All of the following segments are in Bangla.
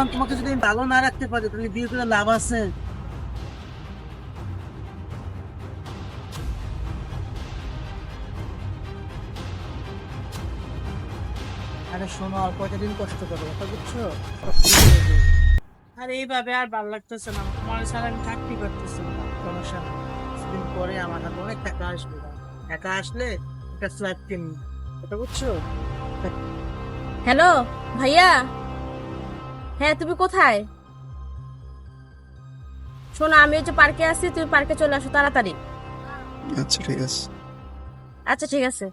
মূল্যবান তোমাকে যদি ভালো না রাখতে পারি, তাহলে বিয়ে করে লাভ আছে। আরে শোনো, আর কষ্ট করো, কথা বুঝছ? আর এইভাবে আর ভালো লাগতেছে না, তোমার আমি চাকরি করতেছি না, সমস্যা পরে আমার হাতে অনেক টাকা আসবে টাকা আসলে একটা বুঝছ? হ্যালো, ভাইয়া। হ্যাঁ তুমি কোথায়? শোনো আমি হচ্ছে পার্কে আছি তুমি পার্কে চলে আসো তাড়াতাড়ি। আচ্ছা ঠিক আছে। আচ্ছা ঠিক আছে।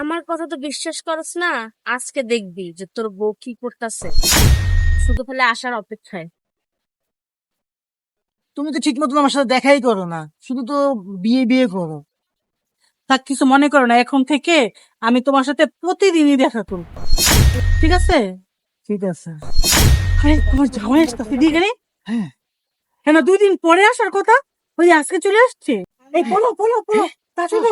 আমার কথা তো বিশ্বাস করস না আজকে দেখবি যে তোর বউ কি করতেছে। শুধু ফেলে আসার অপেক্ষায়। তুমি তো ঠিক মতন আমার সাথে দেখাই করো না শুধু তো বিয়ে বিয়ে করো। তা কিছু মনে করো না এখন থেকে আমি তোমার সাথে প্রতিদিনই দেখা করব। ঠিক আছে? ঠিক আছে। আরে তোমার জামাই আসতেছে দিয়ে গেলে? হ্যাঁ। কেন দুই দিন পরে আসার কথা? ওই আজকে চলে আসছে? এই বলো বলো বলো তাড়াতাড়ি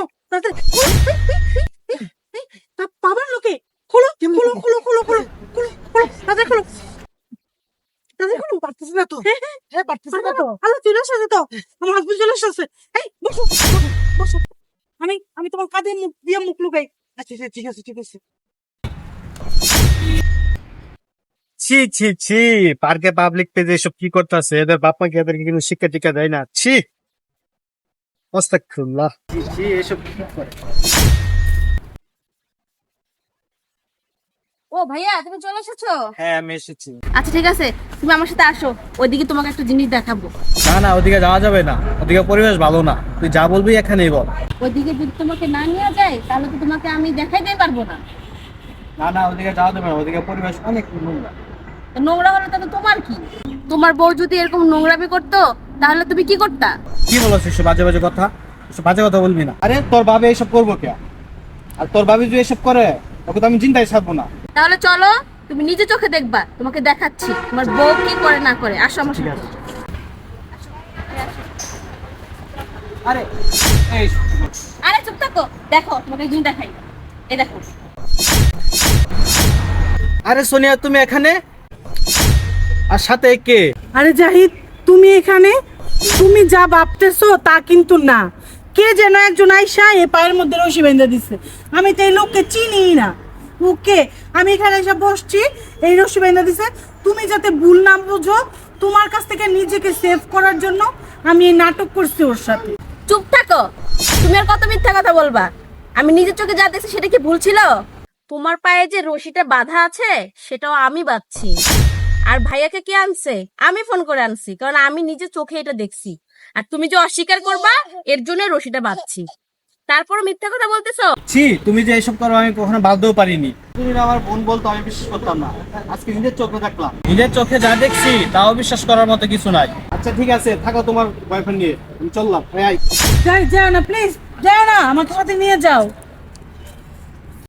তা পাবার লোকে? খোলো খোলো খোলো খোলো খোলো খোলো খোলো তাড়াতাড়ি খোলো। তাড়াতাড়ি খোলো পারতেছি না তো। হ্যাঁ হ্যাঁ। হ্যাঁ না তো। আলো চলে আসছে তো। আমার হাজবেন্ড চলে আসছে এই বসো বসো, বসো। আমি আমি তোমার কাঁধে মুখ দিয়ে মুখ লুকাই। আচ্ছা আচ্ছা, ঠিক আছে ঠিক আছে। ছি ছি ছি পার্কে পাবলিক পেজে এসব কি করতেছে? এদের বাপ মা কি এদেরকে কিন্তু শিক্ষা টিক্ষা দেয় না। ছি। অস্তাকুল্লাহ ছি ছি এসব কি করে? ও ভাইয়া তুমি চলে এসেছ? হ্যাঁ আমি এসেছি। আচ্ছা ঠিক আছে। তুমি আমার সাথে আসো। ওইদিকে তোমাকে একটা জিনিস দেখাবো। না না ওদিকে যাওয়া যাবে না। ওদিকে পরিবেশ ভালো না। তুই যা বলবি এখানেই বল। ওইদিকে যদি তোমাকে না নিয়ে যায় তাহলে তো তোমাকে আমি দেখাইতে পারব না। না না ওদিকে যাওয়া যাবে না। ওদিকে পরিবেশ অনেক নোংরা নোংরা হলে তাহলে তোমার কি? তোমার বউ যদি এরকম নোংরামি করতো তাহলে তুমি কি করতা? কি বলছিস এসব বাজে বাজে কথা? এসব বাজে কথা বলবি না। আরে তোর বাবে এইসব করব কে? আর তোর ভাবি যদি এসব করে ওকে তো আমি চিন্তায় ছাড়বো না। তাহলে চলো তুমি নিজে চোখে দেখবা তোমাকে দেখাচ্ছি তোমার বউ কি করে না করে। আসো আমার সাথে। আরে এই আরে চুপ থাকো। দেখো তোমাকে একদিন দেখাই। এই দেখো। আরে সোনিয়া তুমি এখানে? আর সাথে কে? আরে জাহিদ তুমি এখানে? তুমি যা ভাবতেছো তা কিন্তু না। কে যেন একজন আইসা এ পায়ের মধ্যে রশি বেঁধে দিছে। আমি তো এই লোককে চিনি না। ওকে আমি এখানে এসে বসছি এই রশি বেঁধে দিছে। তুমি যাতে ভুল না বুঝো তোমার কাছ থেকে নিজেকে সেভ করার জন্য আমি এই নাটক করছি ওর সাথে। চুপ থাকো। তুমি আর কত মিথ্যা কথা বলবা? আমি নিজের চোখে যা দেখছি সেটা কি ভুল ছিল? তোমার পায়ে যে রশিটা বাঁধা আছে সেটাও আমি বাঁধছি। আর ভাইয়াকে কে আনছে? আমি ফোন করে আনছি কারণ আমি নিজে চোখে এটা দেখছি। আর তুমি যে অস্বীকার করবা এর জন্য রশিটা বাঁধছি। তারপর মিথ্যা কথা বলতেছো? ছি তুমি যে এসব করো আমি কখনো ভাবতেও পারিনি। তুমি না আমার বোন বলতো আমি বিশ্বাস করতাম না। আজকে নিজের চোখে দেখলাম। নিজের চোখে যা দেখছি তাও বিশ্বাস করার মতো কিছু নাই। আচ্ছা ঠিক আছে থাকো তোমার বয়ফ্রেন্ড নিয়ে। আমি চললাম যাই যাও না প্লিজ যাও না আমাকে সাথে নিয়ে যাও।